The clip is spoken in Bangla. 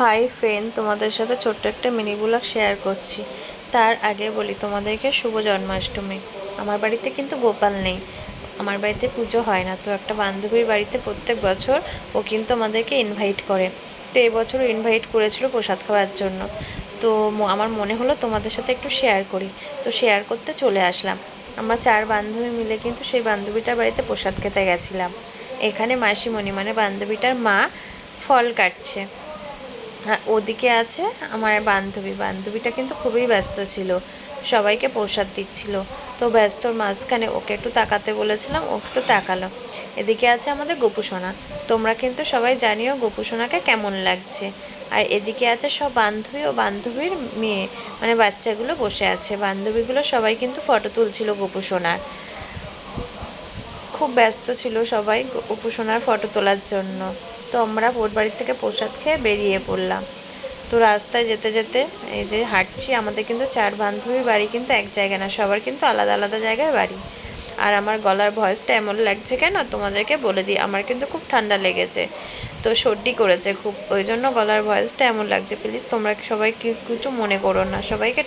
হাই ফ্রেন্ড, তোমাদের সাথে ছোট্ট একটা মিনি ব্লগ শেয়ার করছি। তার আগে বলি তোমাদেরকে শুভ জন্মাষ্টমী। আমার বাড়িতে কিন্তু গোপাল নেই। আমার বাড়িতে পুজো হয় না। তো একটা বান্ধবীর বাড়িতে প্রত্যেক বছর ও কিন্তু আমাদেরকে ইনভাইট করে। তো এবছরও ইনভাইট করেছিল প্রসাদ খাওয়ার জন্য। তো আমার মনে হলো তোমাদের সাথে একটু শেয়ার করি। তো শেয়ার করতে চলে আসলাম। আমরা চার বান্ধবী মিলে কিন্তু সেই বান্ধবীটার বাড়িতে প্রসাদ খেতে গেছিলাম। এখানে মাসিমণি মানে বান্ধবীটার মা ফল কাটছে। হ্যাঁ ওদিকে আছে আমার বান্ধবী। বান্ধবীটা কিন্তু খুবই ব্যস্ত ছিল। সবাইকে প্রসাদ দিচ্ছিল। তো ব্যস্তর মাঝখানে ওকে একটু তাকাতে বলেছিলাম, ও একটু তাকালো। এদিকে আছে আমাদের গোপুসোনা। তোমরা কিন্তু সবাই জানিও গোপুসোনাকে কেমন লাগছে। আর এদিকে আছে সব বান্ধবী ও বান্ধবীর মেয়ে মানে বাচ্চাগুলো বসে আছে। বান্ধবীগুলো সবাই কিন্তু ফটো তুলছিল গোপুসোনার। খুব ব্যস্ত ছিল সবাই উপাসনার ফটো তোলার জন্য। তো আমরা ওর বাড়ির থেকে প্রসাদ খেয়ে বেরিয়ে পড়লাম। তো রাস্তায় যেতে যেতে এই যে হাঁটছি, আমাদের কিন্তু চার বান্ধবীর বাড়ি কিন্তু এক জায়গায় না, সবার কিন্তু আলাদা আলাদা জায়গায় বাড়ি। আর আমার গলার ভয়েসটা এমন লাগছে কেন? তোমাদেরকে বলে দিই, আমার কিন্তু খুব ঠান্ডা লেগেছে। তো সর্দি করেছে খুব, ওই জন্য গলার ভয়েসটা এমন লাগছে। প্লিজ তোমরা সবাই কিছু মনে করো না, সবাইকে